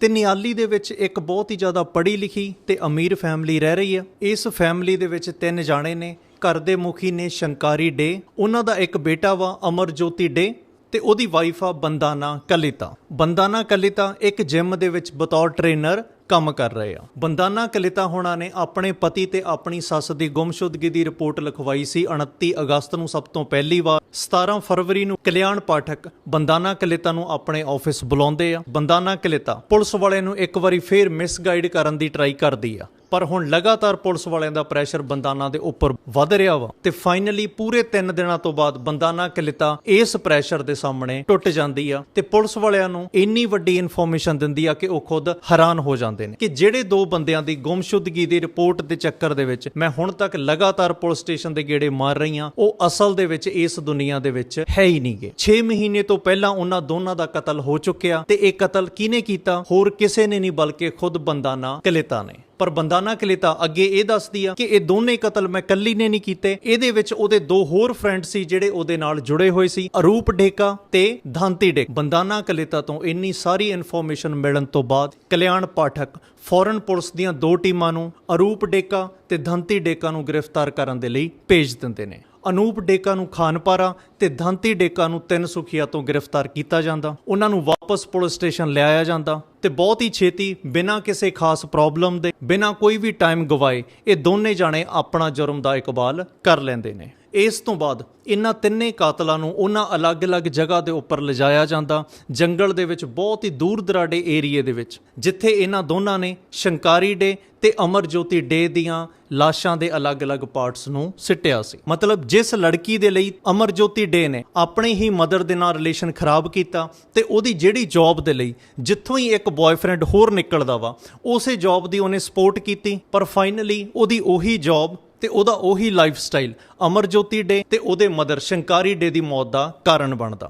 ਤੇ ਨਿਆਲੀ ਦੇ ਵਿੱਚ ਇੱਕ ਬਹੁਤ ਹੀ ਜ਼ਿਆਦਾ ਪੜ੍ਹੀ ਲਿਖੀ ਤੇ ਅਮੀਰ ਫੈਮਿਲੀ ਰਹਿ ਰਹੀ ਹੈ। ਇਸ ਫੈਮਿਲੀ ਦੇ ਵਿੱਚ ਤਿੰਨ ਜਾਣੇ ਨੇ। ਘਰ ਦੇ ਮੁਖੀ ਨੇ ਸ਼ੰਕਾਰੀ ਡੇ। ਉਹਨਾਂ ਦਾ ਇੱਕ ਬੇਟਾ ਵਾ, ਅਮਰਜੋਤੀ ਡੇ ਤੇ ਉਹਦੀ ਵਾਈਫ ਆ ਬੰਦਾਨਾ ਕਲਿਤਾ। ਬੰਦਾਨਾ ਕਲਿਤਾ ਇੱਕ ਜਿਮ ਦੇ ਵਿੱਚ ਬਤੌਰ ਟ੍ਰੇਨਰ ਕੰਮ ਕਰ ਰਹੇ ਆ। ਬੰਦਾਨਾ ਕਲਿਤਾ ਹੋਣਾ ਨੇ ਆਪਣੇ ਪਤੀ ਤੇ ਆਪਣੀ ਸੱਸ ਦੀ ਗੁੰਮਸ਼ੁਦਗੀ ਦੀ ਰਿਪੋਰਟ ਲਿਖਵਾਈ ਸੀ। 29 ਅਗਸਤ ਨੂੰ ਸਭ ਤੋਂ ਪਹਿਲੀ ਵਾਰ 17 ਫਰਵਰੀ ਨੂੰ ਕਲਿਆਣ ਪਾਠਕ ਬੰਦਾਨਾ ਕਲਿਤਾ ਨੂੰ ਆਪਣੇ ਆਫਿਸ ਬੁਲਾਉਂਦੇ ਆ। ਬੰਦਾਨਾ ਕਲਿਤਾ ਪੁਲਿਸ ਵਾਲੇ ਨੂੰ ਇੱਕ ਵਾਰੀ ਫੇਰ ਮਿਸਗਾਈਡ ਕਰਨ ਦੀ ਟਰਾਈ ਕਰਦੀ ਆ। ਪਰ ਹੁਣ ਲਗਾਤਾਰ ਪੁਲਿਸ ਵਾਲਿਆਂ ਦਾ ਪ੍ਰੈਸ਼ਰ ਬੰਦਾਨਾ ਦੇ ਉੱਪਰ ਵੱਧ ਰਿਹਾ ਵਾ ਤੇ ਫਾਈਨਲੀ ਪੂਰੇ 3 ਦਿਨਾਂ ਤੋਂ ਬਾਅਦ ਬੰਦਾਨਾ ਕਲਿਤਾ ਇਸ ਪ੍ਰੈਸ਼ਰ ਦੇ ਸਾਹਮਣੇ ਟੁੱਟ ਜਾਂਦੀ ਆ ਤੇ ਪੁਲਿਸ ਵਾਲਿਆਂ ਨੂੰ ਇੰਨੀ ਵੱਡੀ ਇਨਫੋਰਮੇਸ਼ਨ ਦਿੰਦੀ ਆ ਕਿ ਉਹ ਖੁਦ ਹੈਰਾਨ ਹੋ ਜਾਂਦੇ ਨੇ ਕਿ ਜਿਹੜੇ ਦੋ ਬੰਦਿਆਂ ਦੀ ਗੁੰਮਸ਼ੁਦਗੀ ਦੀ ਰਿਪੋਰਟ ਦੇ ਚੱਕਰ ਦੇ ਵਿੱਚ ਮੈਂ ਹੁਣ ਤੱਕ ਲਗਾਤਾਰ ਪੁਲਿਸ ਸਟੇਸ਼ਨ ਦੇ ਗੇੜੇ ਮਾਰ ਰਹੀ ਆ, ਉਹ ਅਸਲ ਦੇ ਵਿੱਚ ਇਸ ਦੁਨੀਆ ਦੇ ਵਿੱਚ ਹੈ ਹੀ ਨਹੀਂਗੇ 6 ਮਹੀਨੇ ਤੋਂ ਪਹਿਲਾਂ ਉਹਨਾਂ ਦੋਨਾਂ ਦਾ ਕਤਲ ਹੋ ਚੁੱਕਿਆ ਤੇ ਇਹ ਕਤਲ ਕਿਹਨੇ ਕੀਤਾ? ਹੋਰ ਕਿਸੇ ਨੇ ਨਹੀਂ ਬਲਕਿ ਖੁਦ ਬੰਦਾਨਾ ਕਲਿਤਾ ਨੇ। ਪਰ ਬੰਦਾਨਾ ਕਲਿਤਾ ਅੱਗੇ ਇਹ ਦੱਸਦੀ ਆ ਕਿ ਇਹ ਦੋਨੇ ਕਤਲ ਮੈਂ ਕੱਲੀ ਨੇ ਨਹੀਂ ਕੀਤੇ। ਇਹਦੇ ਵਿੱਚ ਉਹਦੇ ਦੋ ਹੋਰ ਫਰੈਂਡ ਸੀ ਜਿਹੜੇ ਉਹਦੇ ਨਾਲ ਜੁੜੇ ਹੋਏ ਸੀ, ਅਰੂਪ ਡੇਕਾ ਤੇ ਧਾਂਤੀ ਡੇਕ। ਬੰਦਾਨਾ ਕਲਿਤਾ ਤੋਂ ਇੰਨੀ ਸਾਰੀ ਇਨਫੋਰਮੇਸ਼ਨ ਮਿਲਣ ਤੋਂ ਬਾਅਦ ਕਲਿਆਣ ਪਾਠਕ ਫੌਰਨ ਪੁਲਿਸ ਦੀਆਂ ਦੋ ਟੀਮਾਂ ਨੂੰ ਅਰੂਪ ਡੇਕਾ ਤੇ ਧੰਤੀ ਡੇਕਾ ਨੂੰ ਗ੍ਰਿਫਤਾਰ ਕਰਨ ਦੇ ਲਈ ਭੇਜ ਦਿੰਦੇ ਨੇ। ਅਨੂਪ ਡੇਕਾ ਨੂੰ ਖਾਨਪਾਰਾ ਤੇ ਧੰਤੀ ਡੇਕਾ ਨੂੰ ਤਿੰਨ ਸੁਖੀਆ ਤੋਂ ਗ੍ਰਿਫਤਾਰ ਕੀਤਾ ਜਾਂਦਾ। ਉਹਨਾਂ ਨੂੰ ਵਾਪਸ ਪੁਲਿਸ ਸਟੇਸ਼ਨ ਲਿਆਇਆ ਜਾਂਦਾ ਤੇ ਬਹੁਤ ਹੀ ਛੇਤੀ ਬਿਨਾਂ ਕਿਸੇ ਖਾਸ ਪ੍ਰੋਬਲਮ ਦੇ, ਬਿਨਾਂ ਕੋਈ ਵੀ ਟਾਈਮ ਗਵਾਏ, ਇਹ ਦੋਨੇ ਜਾਣੇ ਆਪਣਾ ਜੁਰਮ ਦਾ ਇਕਬਾਲ ਕਰ ਲੈਂਦੇ ਨੇ। ਇਸ ਤੋਂ ਬਾਅਦ ਇਹਨਾਂ ਤਿੰਨੇ ਕਾਤਲਾਂ ਨੂੰ ਉਹਨਾਂ ਅਲੱਗ-ਅਲੱਗ ਜਗ੍ਹਾ ਦੇ ਉੱਪਰ ਲਿਜਾਇਆ ਜਾਂਦਾ। ਜੰਗਲ ਦੇ ਵਿੱਚ ਬਹੁਤ ਹੀ ਦੂਰ ਦਰਾਡੇ ਏਰੀਏ ਦੇ ਵਿੱਚ, ਜਿੱਥੇ ਇਹਨਾਂ ਦੋਨਾਂ ਨੇ ਸ਼ੰਕਾਰੀ ਡੇ ਤੇ ਅਮਰਜੋਤੀ ਡੇ ਦੀਆਂ ਲਾਸ਼ਾਂ ਦੇ ਅਲੱਗ-ਅਲੱਗ ਪਾਰਟਸ ਨੂੰ ਸਿੱਟਿਆ ਸੀ। ਮਤਲਬ ਜਿਸ ਲੜਕੀ ਦੇ ਲਈ ਅਮਰਜੋਤੀ ਡੇ ਨੇ ਆਪਣੇ ਹੀ ਮਦਰ ਦੇ ਨਾਲ ਰਿਲੇਸ਼ਨ ਖਰਾਬ ਕੀਤਾ ਤੇ ਉਹਦੀ ਜਿਹੜੀ ਜੌਬ ਦੇ ਲਈ ਜਿੱਥੋਂ ਹੀ ਇੱਕ ਬॉयਫ੍ਰੈਂਡ ਹੋਰ ਨਿਕਲਦਾ ਵਾ, ਉਸੇ ਜੌਬ ਦੀ ਉਹਨੇ ਸਪੋਰਟ ਕੀਤੀ, ਪਰ ਫਾਈਨਲੀ ਉਹਦੀ ਉਹੀ ਜੌਬ ਤੇ ਉਹਦਾ ਉਹੀ ਲਾਈਫ ਸਟਾਈਲ ਅਮਰਜੋਤੀ ਡੇ ਤੇ ਉਹਦੇ ਮਦਰ ਸ਼ੰਕਾਰੀ ਡੇ ਦੀ ਮੌਤ ਦਾ ਕਾਰਨ ਬਣਦਾ।